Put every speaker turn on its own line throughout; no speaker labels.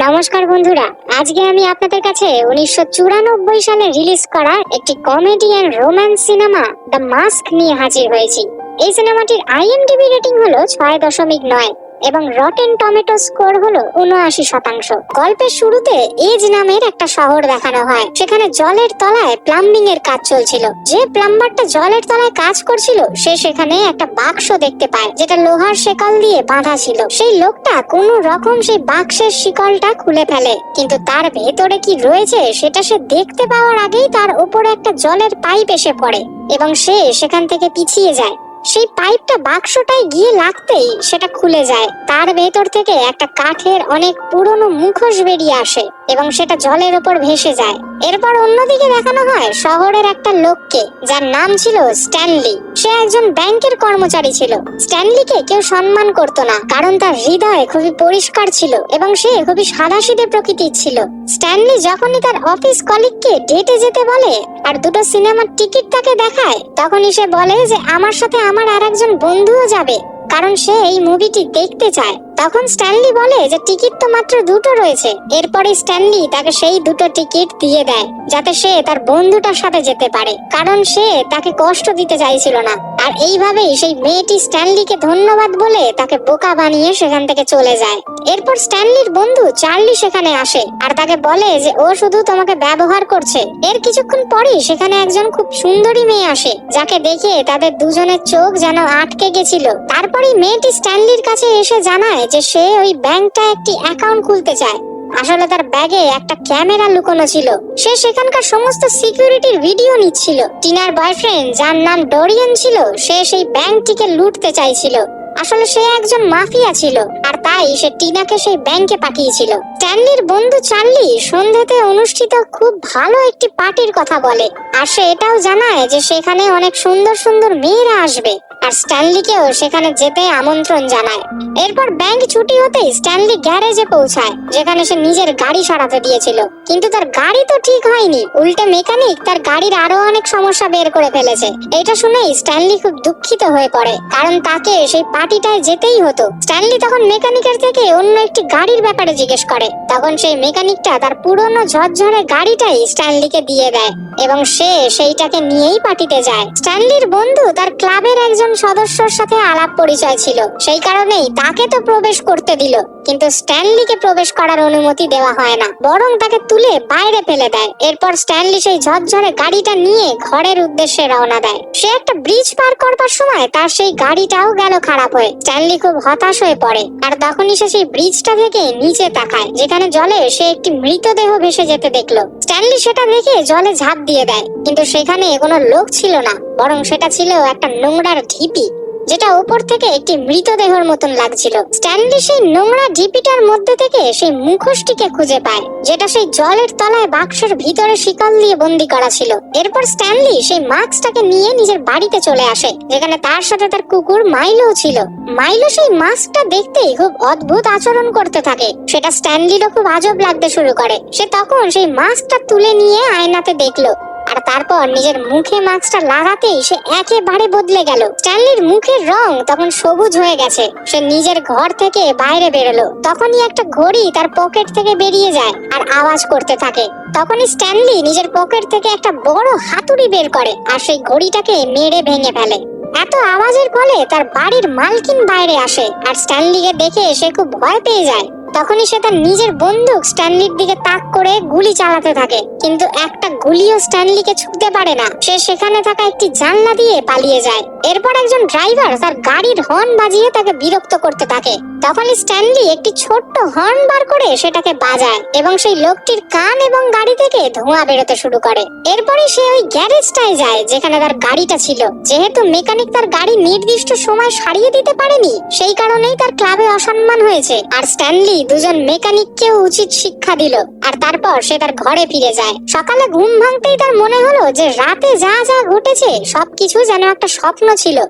নমস্কার বন্ধুরা, আজকে আমি আপনাদের কাছে উনিশশো চুরানব্বই সালে রিলিজ করা একটি comedy and romance cinema, the mask নিয়ে হাজির হয়েছি। এই সিনেমাটির আইএমডিবি রেটিং হলো ছয় দশমিক নয়। এবং রটেন টমেটো স্কোর হলো উনআশি শতাংশ। গল্পের শুরুতে এজ নামের একটা শহর দেখানো হয়। সেখানে জলের তলায় প্লাম্বিং এর কাজ চলছিল। যে প্লাম্বারটা জলের তলায় কাজ করছিল, সে সেখানে একটা বাক্স দেখতে পায়, যেটা লোহার শেকল দিয়ে বাঁধা ছিল। সেই লোকটা কোনো রকম সেই বাক্সের শিকলটা খুলে ফেলে। কিন্তু তার ভেতরে কি রয়েছে, সেটা সে দেখতে পাওয়ার আগেই তার উপরে একটা জলের পাইপ এসে পড়ে এবং সে সেখান থেকে পিছিয়ে যায়। সেই পাইপটা বাক্সটায় গিয়ে লাগতেই সেটা খুলে যায়। তার ভেতর থেকে একটা কাঠের অনেক পুরনো মুখোশ বেরিয়ে আসে। এবং সেটা জলের ওপর ভেসে যায়। এরপর অন্যদিকে দেখানো হয় শহরের একটা লোককে, যার নাম ছিল স্ট্যানলি। সে একজন ব্যাংকের কর্মচারী ছিল। স্ট্যানলিকে কেউ সম্মান করত না, কারণ তার হৃদয় খুবই পরিষ্কার ছিল এবং সে খুবই সাদাসিধে প্রকৃতির ছিল। স্ট্যানলি যখনই তার অফিস কলিগকে ডেটে যেতে বলে আর দুটো সিনেমার টিকিট তাকে দেখায়, তখনই সে বলে যে, আমার সাথে আমার আর একজন বন্ধুও যাবে। কারণ সে এই মুভিটি দেখতে চায়। তখন স্ট্যানলি বলে যে টিকিট তো মাত্র দুটো রয়েছে। এরপরে স্ট্যানলি তাকে সেই দুটো টিকিট দিয়ে দেয়, যাতে সে তার বন্ধুটার সাথে যেতে পারে। কারণ সে তাকে কষ্ট দিতে চাইছিল না। আর এইভাবেই সেই মেয়েটি স্ট্যানলিকে ধন্যবাদ বলে তাকে বোকা বানিয়ে সেখান থেকে চলে যায়। এরপর স্ট্যানলির বন্ধু চার্লি সেখানে আসে আর তাকে বলে যে ও শুধু তোমাকে ব্যবহার করছে। এর কিছুক্ষণ পরেই সেখানে একজন খুব সুন্দরী মেয়ে আসে, যাকে দেখে তাদের দুজনের চোখ যেন আটকে গেছিল। তারপরেই মেয়েটি স্ট্যানলির কাছে এসে জানায় যে সে ওই ব্যাংকটা একটি অ্যাকাউন্ট খুলতে চায়। আসলে তার ব্যাগে একটা ক্যামেরা লুকোনো ছিল। সে সেখানকার সমস্ত সিকিউরিটির ভিডিও নিচ্ছিল। টিনার বয়ফ্রেন্ড যার নাম ডোরিয়ান ছিল, সে সেই ব্যাংকটিকে লুটতে চাইছিল। আসলে সে একজন মাফিয়া ছিল, আর তাই সে টিনাকে সেই ব্যাংকে পাঠিয়েছিল। স্ট্যানলির বন্ধু চার্লি সন্ধ্যাতে অনুষ্ঠিত খুব ভালো একটি পার্টির কথা বলে, আর সে এটাও জানায় যে সেখানে অনেক সুন্দর সুন্দর মেয়েরা আসবে। আর স্ট্যানলিকেও সেখানে যেতে আমন্ত্রণ জানায়। এরপর ব্যাংক ছুটি হতেই স্ট্যানলি গ্যারেজে পৌঁছায়, যেখানে সে নিজের গাড়ি সারাতে দিয়েছিল। কিন্তু তার গাড়ি তো ঠিক হয়নি। উল্টে মেকানিক তার গাড়ির আরও অনেক সমস্যা বের করে ফেলেছে। এটা শুনেই স্ট্যানলি খুব দুঃখিত হয়ে পড়ে, কারণ তাকে সেই পার্টিটায় যেতেই হতো। স্ট্যানলি তখন মেকানিকের থেকে অন্য একটি গাড়ির ব্যাপারে জিজ্ঞেস করে। তখন সেই মেকানিকটা তার পুরনো ঝরঝরে গাড়িটাই স্ট্যানলিকে দিয়ে দেয়, এবং সে সেইটাকে নিয়েই পার্টিতে যায়। স্ট্যানলির বন্ধু তার ক্লাবের একজন সদস্যর সাথে আলাপ পরিচয় ছিল। সেই কারণেই তাকে তো প্রবেশ করতে দিল। কিন্তু স্ট্যানলিকে প্রবেশ করার অনুমতি দেওয়া হয় না। বরং তাকে তুলে বাইরে ফেলে দেয়। এরপর স্ট্যানলি সেই ঝরঝরে গাড়িটা নিয়ে ঘরের উদ্দেশ্যে রওনা দেয়। সে একটা ব্রিজ পার করবার সময় তার সেই গাড়িটাও গেল খারাপ হয়ে। স্ট্যানলি খুব হতাশ হয়ে পড়ে। আর তখনই সে সেই ব্রিজটা থেকে নিচে তাকায়, যেখানে জলে সে একটি মৃতদেহ ভেসে যেতে দেখল। স্ট্যানলি সেটা দেখে জলে ঝাঁপ দিয়ে দেয়, কিন্তু সেখানে কোনো লোক ছিল না, বরং সেটা ছিল একটা নোংরার ঢিপি। যেটা উপর থেকে একটি মৃতদেহের মতন লাগছিল। স্ট্যানলি সেই নোংরা ডিপিটার মধ্যে থেকে সেই মুখোশটিকে খুঁজে পায়, যেটা সেই জলের তলায় বাক্সের ভিতরে শিকল দিয়ে বন্দি করা ছিল। এরপর স্ট্যানলি সেই মাস্কটাকে নিয়ে নিজের বাড়িতে চলে আসে, যেখানে তার সাথে তার কুকুর মাইলো ছিল। মাইলো সেই মাস্কটা দেখতেই খুব অদ্ভুত আচরণ করতে থাকে। সেটা স্ট্যানলিরও খুব আজব লাগতে শুরু করে। সে তখন সেই মাস্কটা তুলে নিয়ে আয়নাতে দেখল। আর তারপর নিজের মুখে মাস্কটা লাগাতেই সে একেবারে বদলে গেল। স্ট্যানলির মুখের রং তখন সবুজ হয়ে গেছে। সে নিজের ঘর থেকে বাইরে বেরোলো। তখনই একটা ঘড়ি তার পকেট থেকে বেরিয়ে যায় আর আওয়াজ করতে থাকে। তখনই স্ট্যানলি নিজের পকেট থেকে একটা বড় হাতুড়ি বের করে আর সেই ঘড়িটাকে মেরে ভেঙে ফেলে। এত আওয়াজের ফলে তার বাড়ির মালকিন বাইরে আসে আর স্ট্যানলিকে দেখে সে খুব ভয় পেয়ে যায়। তখনই সে তার নিজের বন্দুক স্ট্যানলির দিকে তাক করে গুলি চালাতে থাকে। কিন্তু একটা গুলিও স্ট্যানলিকে ছুঁতে পারে না। সে সেখানে থাকা একটি জানলা দিয়ে পালিয়ে যায়। এরপর একজন ড্রাইভার তার গাড়ির হর্ন বাজিয়ে তাকে বিরক্ত করতে থাকে। তখনই স্ট্যানলি একটি ছোট্ট হর্ন বার করে সেটাকে বাজায় এবং সেই লোকটির কান এবং গাড়ি থেকে ধোঁয়া বেরোতে শুরু করে। এরপরে সে ওই গ্যারেজটায় যায়, যেখানে তার গাড়িটা ছিল। যেহেতু মেকানিক তার গাড়ি নির্দিষ্ট সময় সারিয়ে দিতে পারেনি। সেই কারণেই তার ক্লাবে অসম্মান হয়েছে। আর স্ট্যানলি দুজন মেকানিককেও উচিত শিক্ষা দিল। আর তারপর সে তার ঘরে ফিরে যায়। সকালে ঘুম ভাঙতেই তার মনে হলো যে রাতে যা যা ঘটেছে, সবকিছু যেন একটা স্বপ্ন ছিল।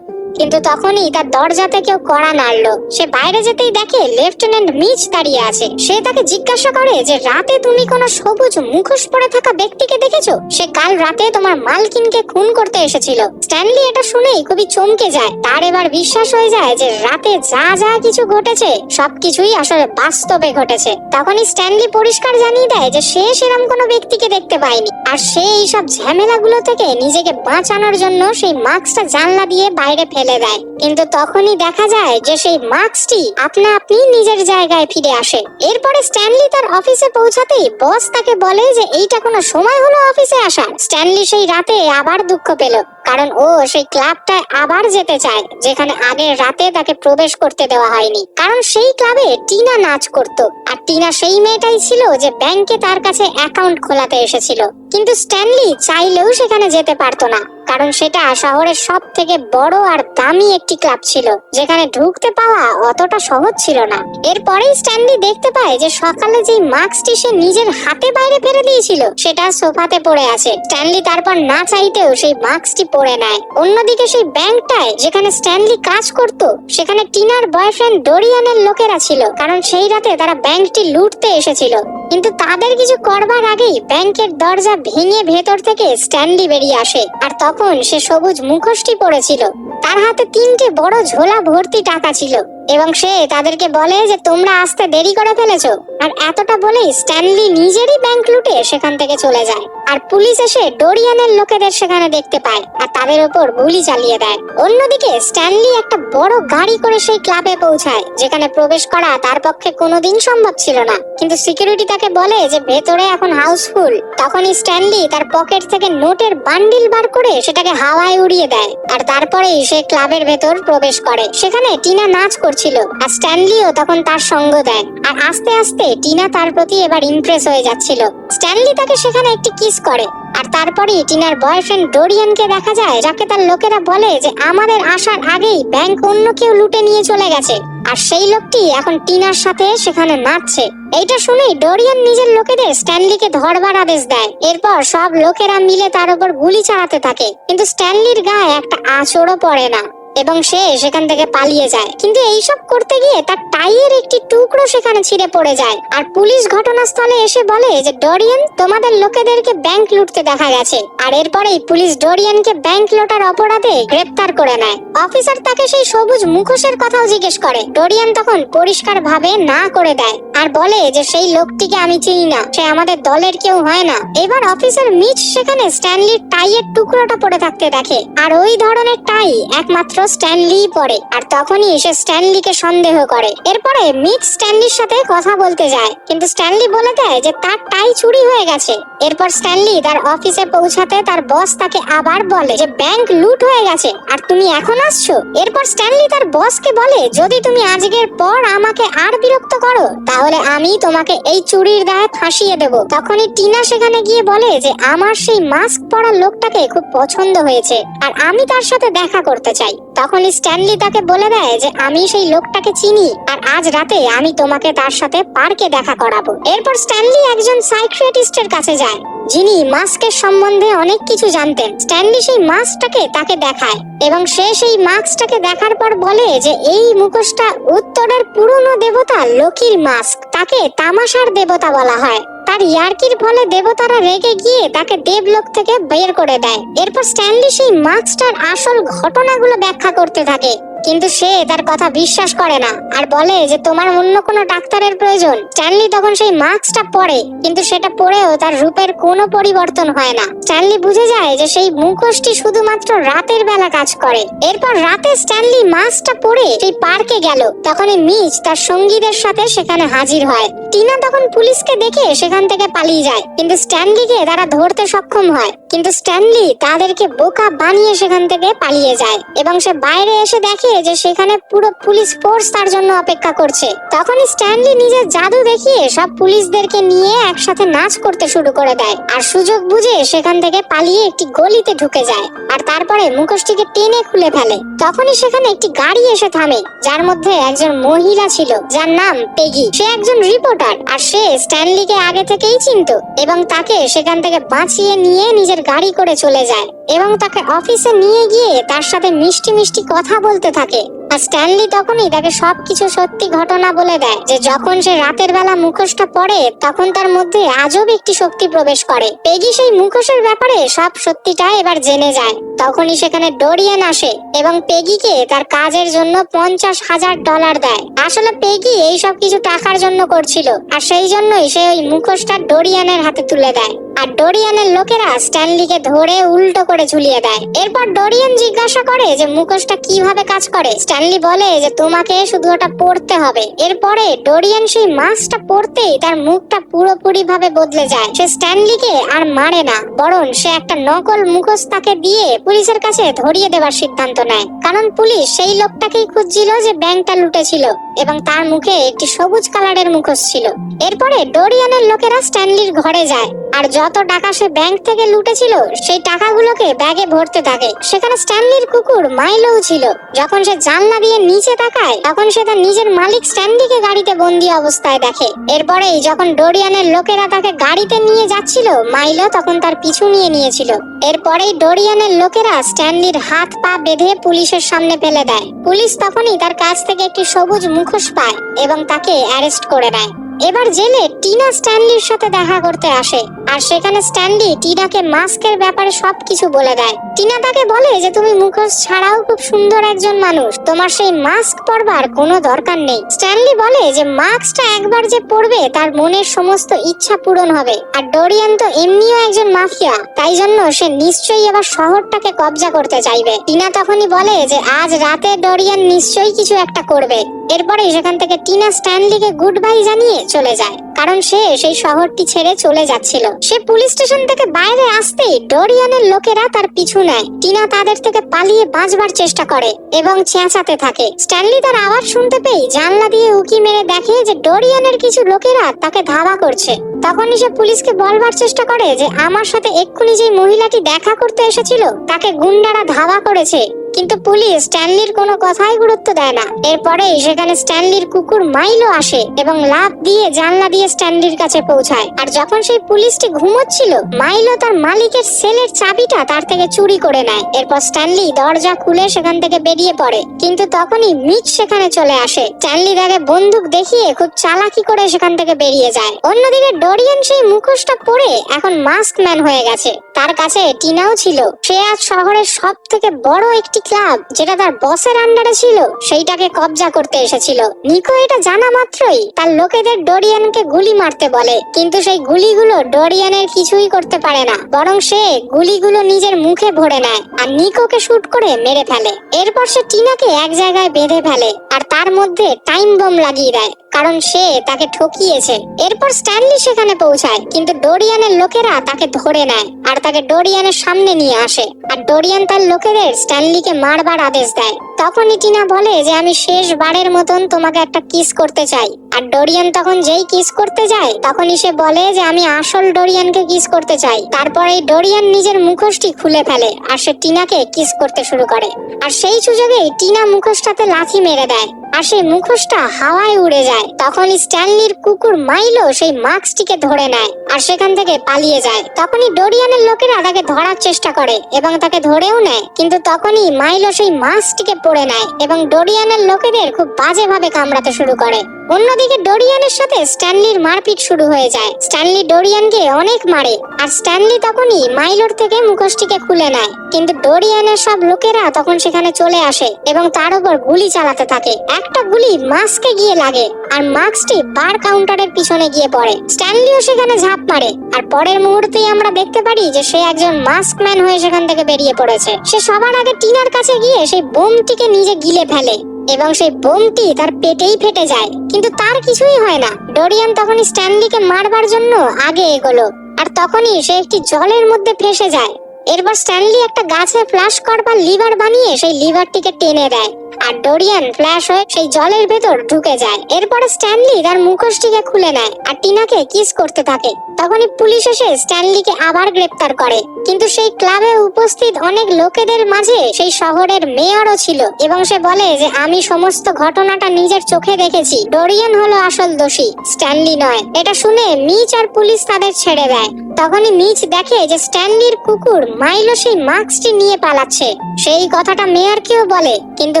কিন্তু তখনই তার দরজাতে কেউ কড়া নাড়লো। সে বাইরে যেতেই দেখে লেফটেন্যান্ট মিচ দাঁড়িয়ে আছে। সে তাকে জিজ্ঞাসা করে যে, রাতে তুমি কোনো সবুজ মুখোশ পরে থাকা ব্যক্তিকে দেখেছ? সে কাল রাতে তোমার মালকিনকে খুন করতে এসেছিল স্ট্যানলি এটা শুনেই খুবই চমকে যায়। তার এবার বিশ্বাস হয়ে যায় যে, রাতে যা যা কিছু ঘটেছে, সবকিছুই আসলে বাস্তবে ঘটেছে তখনই স্ট্যানলি পরিষ্কার জানিয়ে দেয় যে, সে সেরকম কোনো ব্যক্তিকে দেখতে পায়নি। আর সে এইসব ঝামেলাগুলো থেকে নিজেকে বাঁচানোর জন্য সেই মাস্কটা জানলা দিয়ে বাইরে ফেলে দেয়। কিন্তু তখনই দেখা যায় যে সেই মাস্কটি আপনা আপনি নিজের জায়গায় ফিরে আসে। এরপরে স্ট্যানলি তার অফিসে পৌঁছাতেই বস তাকে বলে যে এইটা কোনো সময় হলো অফিসে আসা স্ট্যানলি সেই রাতে আবার দুঃখ পেল। কারণ ও সেই ক্লাবটায় আবার যেতে চায়, যেখানে আগের রাতে তাকে প্রবেশ করতে দেওয়া হয়নি। কারণ সেই ক্লাবে টিনা নাচ করত, আর টিনা সেই মেয়েটাই ছিল যে ব্যাংকে তার কাছে অ্যাকাউন্ট খোলাতে এসেছিল। কিন্তু স্ট্যানলি চাইলেও সেখানে যেতে পারতো না, কারণ সেটা শহরের সব থেকে বড় আর দামি একটি ক্লাব ছিল, যেখানে ঢুকতে পাওয়া অতটা সহজ ছিল না। এরপরেই স্ট্যানলি দেখতে পায় যে সকালে যেই মাস্কটি সে নিজের হাতে বাইরে ফেলে দিয়েছিল, সেটা সোফাতে পড়ে আছে। স্ট্যানলি তারপর না চাইতেও সেই মাস্কটি পরে নেয় অন্যদিকে সেই ব্যাংকটায় যেখানে স্ট্যানলি কাজ করত, সেখানে টিনার বয়ফ্রেন্ড ডোরিয়ানের লোকেরা ছিল, কারণ সেই রাতে তারা ব্যাংকটি লুটতে এসেছিল। কিন্তু তাদের কিছু করবার আগেই ব্যাংকের দরজা ভেঙে ভেতর থেকে স্ট্যানলি বেরিয়ে আসে, আর তখন সে সবুজ মুখোশটি পড়েছিল। তার হাতে তিনটে বড় ঝোলা ভর্তি টাকা ছিল, এবং সে তাদেরকে বলে যে, তোমরা আসতে দেরি করে ফেলেছো। আর এতটা বলেই স্ট্যানলি নিজেরই ব্যাংক লুটে সেখান থেকে চলে যায়। আর পুলিশ এসে ডোরিয়ানের লোকেদের সেখানে দেখতে পায় আর তাদের উপর গুলি চালিয়ে দেয়। অন্যদিকে স্ট্যানলি একটা বড় গাড়ি করে সেই ক্লাবে পৌঁছায়, যেখানে প্রবেশ করা তার পক্ষে কোনোদিন সম্ভব ছিল না। কিন্তু সিকিউরিটি তাকে বলে যে ভেতরে এখন হাউসফুল। তখনই স্ট্যানলি তার পকেট থেকে নোটের বান্ডিল বার করে সেটাকে হাওয়ায় উড়িয়ে দেয় আর তারপরেই সে ক্লাবের ভেতর প্রবেশ করে। সেখানে টিনা নাচ করছিল আর স্ট্যানলিও তখন তার সঙ্গ দেয়। আর আস্তে আস্তে টিনা তার প্রতি এবার ইমপ্রেস হয়ে যাচ্ছিল। স্ট্যানলি তাকে সেখানে একটি কিস করে। আর তারপরেই টিনার বয়ফ্রেন্ড ডোরিয়ানকে দেখা যায়, যাকে তার লোকেরা বলে যে আমাদের আসার আগেই ব্যাংক অন্য কেউ লুটে নিয়ে চলে গেছে। আর সেই লোকটি এখন টিনার সাথে সেখানে নাচছে। এইটা শুনেই ডোরিয়ান নিজের লোকেদের স্ট্যানলিকে ধরবার আদেশ দেয়। এরপর সব লোকেরা মিলে তার উপর গুলি চালাতে থাকে। কিন্তু স্ট্যানলির গায়ে একটা আঁচড়ও পড়ে না। এবং সে সেখান থেকে পালিয়ে যায়। কিন্তু এইসব করতে গিয়ে তার টাইয়ের একটি টুকরো সেখানে ছিঁড়ে পড়ে যায়। আর পুলিশ ঘটনাস্থলে এসে বলে যে, ডরিয়ান, তোমাদের লোকেদেরকে ব্যাংক লুটতে দেখা গেছে। আর এরপরেই পুলিশ ডরিয়ানকে ব্যাংক লোটার অপরাধে গ্রেপ্তার করে নেয়। অফিসার তাকে সেই সবুজ মুখোশের কথাও জিজ্ঞেস করে। ডরিয়ান তখন পরিষ্কার ভাবে না করে দেয় আর বলে যে, সেই লোকটিকে আমি চিনি না। সে আমাদের দলের কেউ হয় না। এবার অফিসার মিচ সেখানে স্ট্যানলির টাইয়ের টুকরোটা পড়ে থাকতে দেখে। আর ওই ধরনের টাই একমাত্র স্ট্যানলি পরে আর তখনই সে স্ট্যানলিকে সন্দেহ করে। এরপরে মিচ স্ট্যানলির সাথে কথা বলতে যায়। কিন্তু স্ট্যানলি বলে দেয় যে তার টাই চুরি হয়ে গেছে। এরপর স্ট্যানলি তার অফিসে পৌঁছাতে তার বস তাকে আবার বলে যে, ব্যাংক লুট হয়ে গেছে আর তুমি এখন আসছো? এরপর স্ট্যানলি তার বসকে বলে, যদি তুমি আজকের পর আমাকে আর বিরক্ত করো, তাহলে আমি তোমাকে এই চুরির দায়ে ফাঁসিয়ে দেব। তখনই টিনা সেখানে গিয়ে বলে যে, আমার সেই মাস্ক পরা লোকটাকে খুব পছন্দ হয়েছে আর আমি তার সাথে দেখা করতে চাই। তখনই স্ট্যানলি তাকে বলে দেয় যে আমি সেই লোকটাকে চিনি আর আজ রাতে আমি তোমাকে তার সাথে পার্কে দেখা করাবো। এরপর স্ট্যানলি একজন সাইক্রিয়াটিস্টের কাছে যায়, যিনি মাস্কের সম্বন্ধে অনেক কিছু জানতেন। স্ট্যানলি সেই মাস্কটাকে তাকে দেখায় এবং সে সেই মাস্কটাকে দেখার পর বলে যে এই মুখোশটা উত্তরের পুরনো দেবতা লকির মাস্ক, তাকে তামাশার দেবতা বলা হয়। তার ইয়ার্কির ফলে দেবতারা রেগে গিয়ে তাকে দেবলোক থেকে বের করে দেয়। এরপর স্ট্যানলি সেই মাস্কটার আসল ঘটনাগুলো ব্যাখ্যা করতে থাকে। কিন্তু সে তার কথা বিশ্বাস করে না আর বলে যে তোমার অন্য কোনো ডাক্তারের প্রয়োজন। স্ট্যানলি তখন সেই মাস্কটা পরে কিন্তু সেটা পরেও তার রূপের কোনো পরিবর্তন হয় না। স্ট্যানলি বুঝে যায় যে সেই মুখোশটি শুধুমাত্র রাতের বেলা কাজ করে। এরপর রাতে স্ট্যানলি মাস্কটা পরে সেই পার্কে গেল। তখনই মিচ তার সঙ্গীদের সাথে সেখানে হাজির হয়। টিনা তখন পুলিশকে দেখে সেখান থেকে পালিয়ে যায়, কিন্তু স্ট্যানলিকে তারা ধরতে সক্ষম হয়। কিন্তু স্ট্যানলি তাদেরকে বোকা বানিয়ে সেখান থেকে পালিয়ে যায় এবং সে বাইরে এসে দেখে যে সেখানে পুরো পুলিশ ফোর্স তার জন্য অপেক্ষা করছে। তখনই স্ট্যানলি নিজের জাদু দেখিয়ে সব পুলিশদেরকে নিয়ে একসাথে নাচ করতে শুরু করে দেয়। আর সুযোগ বুঝে সেখান থেকে পালিয়ে একটি গলিতে ঢুকে যায়। আর তারপরে মুখোশটিকে টেনে খুলে ফেলে। তখনই সেখানে একটি গাড়ি এসে থামে, যার মধ্যে একজন মহিলা ছিল, যার নাম পেগি। সে একজন রিপোর্টার, আর সে স্ট্যানলিকে আগে থেকেই চিনতো এবং তাকে সেখান থেকে বাঁচিয়ে নিয়ে নিজের গাড়ি করে চলে যায়। এবং তাকে অফিসে নিয়ে গিয়ে তার সাথে মিষ্টি মিষ্টি কথা বলতে থাকে। আর স্ট্যানলি তখনই তাকে সবকিছু সত্যি ঘটনা বলে দেয় যে যখন সে রাতের বেলা মুখোশটা পরে তখন তার মধ্যে আজব একটি শক্তি প্রবেশ করে। পেগি সেই মুখোশের ব্যাপারে সব সত্যিটা এবার জেনে যায়। তখনই সেখানে ডোরিয়ান আসে এবং পেগিকে তার কাজের জন্য পঞ্চাশ হাজার ডলার দেয়। আসলে পেগি এই সব কিছু টাকার জন্য করছিল, আর সেই জন্যই সে ওই মুখোশটা ডোরিয়ানের হাতে তুলে দেয়। আর ডোরিয়ানের লোকেরা স্ট্যানলিকে ধরে উল্টো করে ঝুলিয়ে দেয়। এরপর ডোরিয়ান জিজ্ঞাসা করে যে মুখোশটা কীভাবে কাজ করে? স্ট্যানলি বলে যে, তোমাকে শুধু ওটা পড়তে হবে। এরপরে ডোরিয়ান সেই মাস্কটা পড়তেই তার মুখটা পুরোপুরি ভাবে বদলে যায়। সে স্ট্যানলিকে আর মারে না, বরং সে একটা নকল মুখোশ তাকে দিয়ে পুলিশের কাছে ধরিয়ে দেওয়ার সিদ্ধান্ত নেয়। কারণ পুলিশ সেই লোকটাকেই খুঁজছিল যে ব্যাংকটা লুটেছিল, এবং তার মুখে একটি সবুজ কালারের মুখোশ ছিল। এরপরে ডোরিয়ানের লোকেরা স্ট্যানলির ঘরে যায়, আর যত টাকা সে ব্যাংক থেকে লুটেছিল, সেই টাকাগুলোকে ব্যাগে ভরতে থাকে। সেখানে স্ট্যানলির কুকুর মাইলোও ছিল। যখন সে জানলা দিয়ে নিচে তাকায়, তখন সে তার নিজের মালিক স্ট্যানলিকে গাড়িতে বন্দি অবস্থায় দেখে। এরপরেই যখন ডোরিয়ানের লোকেরা তাকে গাড়িতে নিয়ে যাচ্ছিল, মাইলো তখন তার পিছু নিয়ে নিয়েছিল। এরপরেই ডোরিয়ানের লোকেরা স্ট্যানলির হাত পা বেঁধে পুলিশের সামনে ফেলে দেয়। পুলিশ তখনই তার কাছ থেকে একটি সবুজ মুখোশ পায় এবং তাকে অ্যারেস্ট করে নেয়। এবার জেলে টিনা স্ট্যানলির সাথে দেখা করতে আসে। আর সেখানে স্ট্যানলি টিনাকে মাস্কের ব্যাপারে সবকিছু বলে দেয়। টিনা তাকে বলে যে, তুমি মুখোশ ছাড়াও খুব সুন্দর একজন মানুষ। তোমার সেই মাস্ক পরবার কোনো দরকার নেই। স্ট্যানলি বলে যে, মাস্কটা একবার যে পরবে, তার মনের সমস্ত ইচ্ছা পূরণ হবে। আর ডোরিয়ান তো এমনিও একজন মাফিয়া, তাই জন্য সে নিশ্চয়ই এবার শহরটাকে কবজা করতে চাইবে। টিনা তখনই বলে যে, আজ রাতে ডোরিয়ান নিশ্চয়ই কিছু একটা করবে। এরপরে সেখান থেকে টিনা স্ট্যানলিকে গুড বাই জানিয়ে চলে যায়, কারণ সে সেই শহরটি ছেড়ে চলে যাচ্ছিল। সে পুলিশ স্টেশন থেকে বাইরে আসতেই ডোরিয়ানের লোকেরা তার পিছু নেয়। টিনা তাদের থেকে পালিয়ে বাঁচবার চেষ্টা করে এবং চেঁচাতে থাকে। স্ট্যানলি তার আওয়াজ শুনতে পেয়ে জানলা দিয়ে উকি মেরে দেখে যে ডোরিয়ানের কিছু লোকেরা তাকে ধাওয়া করছে। তখনই সে পুলিশকে বলবার চেষ্টা করে যে, আমার সাথে এক্ষুনি যে মহিলাটি দেখা করতে এসেছিল, তাকে গুন্ডারা ধাওয়া করেছে। কিন্তু পুলিশ স্ট্যানলির কোনো কথাই গুরুত্ব দেয় না। এরপরেই সেখানে স্ট্যানলির কুকুর মাইলো আসে এবং লাফ দিয়ে জানলা দিয়ে স্ট্যানলির কাছে পৌঁছায়। আর যখন সেই পুলিশটি ঘুমোচ্ছিল, মাইলো তার মালিকের সেলের চাবিটা তার থেকে চুরি করে নেয়। এরপর স্ট্যানলি দরজা খুলে সেখান থেকে বেরিয়ে পড়ে। কিন্তু তখনই মিচ সেখানে চলে আসে। স্ট্যানলি তাকে বন্দুক দেখিয়ে খুব চালাকি করে সেখান থেকে বেরিয়ে যায়। অন্যদিকে ডোরিয়ান সেই মুখোশটা পরে এখন মাস্ক ম্যান হয়ে গেছে। তার কাছে টিনাও ছিল। সে আজ শহরের সব থেকে বড় একটি ক্লাব, যেটা তার বসের আন্ডারে ছিল। সেইটাকে কবজা করতে এসেছিল। নিকো এটা জানা মাত্রই। তার লোকেদের ডোরিয়ানকে গুলি মারতে বলে। কিন্তু সেই গুলিগুলো ডোরিয়ানের কিছুই করতে পারে না। বরং সে গুলিগুলো নিজের মুখে ভরে নেয় আর নিকোকে শুট করে মেরে ফেলে। এরপর সে টিনাকে এক জায়গায় বেঁধে ফেলে আর তার মধ্যে টাইম বোম লাগিয়ে দেয়। কারণ সে তাকে ঠকিয়েছে। এরপর স্ট্যানলি সেখানে পৌঁছায়, কিন্তু ডোরিয়ানের লোকেরা তাকে ধরে নেয় আর তাকে ডোরিয়ানের সামনে নিয়ে আসে। আর ডোরিয়ান তার লোকেদের স্ট্যানলিকে মারবার আদেশ দেয়। তখনই টিনা বলে যে আমি শেষবারের মতন তোমাকে একটা কিস করতে চাই। আর ডোরিয়ান তখন যেই কিস করতে যায়, তখনই সে বলে যে আমি আসল ডোরিয়ানকে কিস করতে চাই। তারপরে ডোরিয়ান নিজের মুখোশটি খুলে ফেলে আর সে টিনাকে কিস করতে শুরু করে। আর সেই সুযোগেই টিনা মুখোশটাতে লাথি মেরে দেয়। আর সেই মুখোশটা হাওয়ায় উড়ে যায়। তখন স্ট্যানলির কুকুর মাইলো সেই মাস্কটিকে ধরে নেয় আর সেখান থেকে পালিয়ে যায়। তখনই ডোরিয়ানের লোকেরা তাকে ধরার চেষ্টা করে এবং তাকে ধরেও নেয়। কিন্তু তখনই মাইলো সেই মাস্কটিকে পড়ে নেয় এবং ডোরিয়ানের লোকেদের খুব বাজেভাবে কামড়াতে শুরু করে। অন্যদিকে ডোরিয়ানের সাথে স্ট্যানলির মারপিট শুরু হয়ে যায়। স্ট্যানলি ডোরিয়ানকে অনেক মারে, আর স্ট্যানলি তখনই মাইলোর থেকে মুখোশটিকে খুলে নেয়। কিন্তু ডোরিয়ানের সব লোকেরা তখন সেখানে চলে আসে এবং তার উপর গুলি চালাতে থাকে। একটা গুলি মাস্কে গিয়ে লাগে, আর মাস্কটি বার কাউন্টারের পিছনে গিয়ে পড়ে। স্ট্যানলিও সেখানে ঝাঁপ মারে, আর পরের মুহূর্তেই আমরা দেখতে পারি যে সে একজন মাস্কম্যান হয়ে সেখান থেকে বেরিয়ে পড়েছে। সে সবার আগে টিনার কাছে গিয়ে সেই বোমটিকে নিজে গিলে ফেলে। এবং সেই বোমটি তার পেটেই ফেটে যায়। কিন্তু তার কিছুই হয় না। ডোরিয়ান তখন স্ট্যানলিকে মারবার জন্য আগে এগোলো আর তখনই সে একটি জলের মধ্যে ফেসে যায়। এরপর স্ট্যানলি একটা গাছে ফ্লাশ করবার লিভার বানিয়ে সেই লিভারটিকে টেনে দেয়। আর ডোরিয়ান ফ্ল্যাশ হয়ে সেই জলের ভেতর ঢুকে যায়। এরপরে স্ট্যানলি তার মুখোশটিকে খুলে নেয় আর টিনাকে কিস করতে থাকে। তখনই পুলিশ এসে স্ট্যানলিকে আবার গ্রেপ্তার করে। কিন্তু সেই ক্লাবে উপস্থিত অনেক লোকেদের মাঝে সেই শহরের মেয়রও ছিল এবং সে বলে যে, আমি সমস্ত ঘটনাটা নিজের চোখে দেখেছি। ডোরিয়ান হলো আসল দোষী, স্ট্যানলি নয়। এটা শুনে মিচ আর পুলিশ তাদের ছেড়ে দেয়। তখনই মিচ দেখে যে স্ট্যানলির কুকুর মাইলো সেই মাস্কটি নিয়ে পালাচ্ছে। সেই কথাটা মেয়রকেও বলে, কিন্তু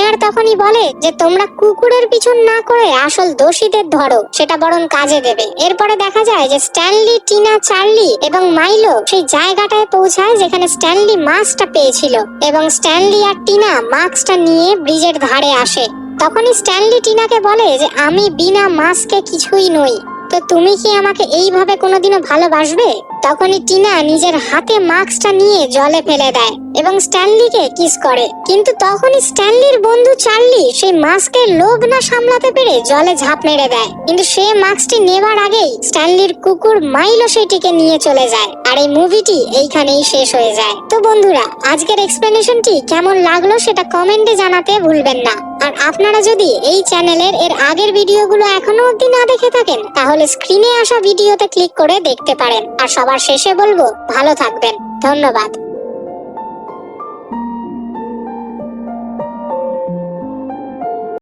মেয়র তখনই বলে যে, তোমরা কুকুরের পিছন না করে আসল দোষীদের ধরো। সেটা বরং কাজে দেবে। এরপরে দেখা যায় যে, স্ট্যানলি, টিনা, চার্লি এবং মাইলো সেই জায়গাটায় পৌঁছায় যেখানে স্ট্যানলি মাস্কটা পেয়েছিল এবং স্ট্যানলি আর টিনা মাস্কটা নিয়ে ব্রিজের ধারে আসে। তখনই স্ট্যানলি টিনাকে বলে যে, আমি বিনা মাস্কে কিছুই নই। তো তুমি কি আমাকে এইভাবে কোনোদিনও ভালোবাসবে? তখনই টিনা নিজের হাতে মাস্কটা নিয়ে জলে ফেলে দেয় এবং স্ট্যানলিকে কিস করে। কিন্তু তখনই স্ট্যানলির বন্ধু চার্লি সেই মাস্কের লোভ না সামলাতে পেরে জলে ঝাঁপ মেরে দেয়। কিন্তু সে মাস্কটি নেবার আগেই স্ট্যানলির কুকুর মাইলো সেটিকে নিয়ে চলে যায় আর এই মুভিটি এইখানেই শেষ হয়ে যায়। তো বন্ধুরা, আজকের এক্সপ্লেনেশনটি কেমন লাগল সেটা কমেন্টে জানাতে ভুলবেন না। আর আপনারা যদি এই চ্যানেলের এর আগের ভিডিওগুলো এখনও অবধি না দেখে থাকেন, তাহলে স্ক্রিনে আসা ভিডিওতে ক্লিক করে দেখতে পারেন। আর সবার শেষে বলব, ভালো থাকবেন। ধন্যবাদ।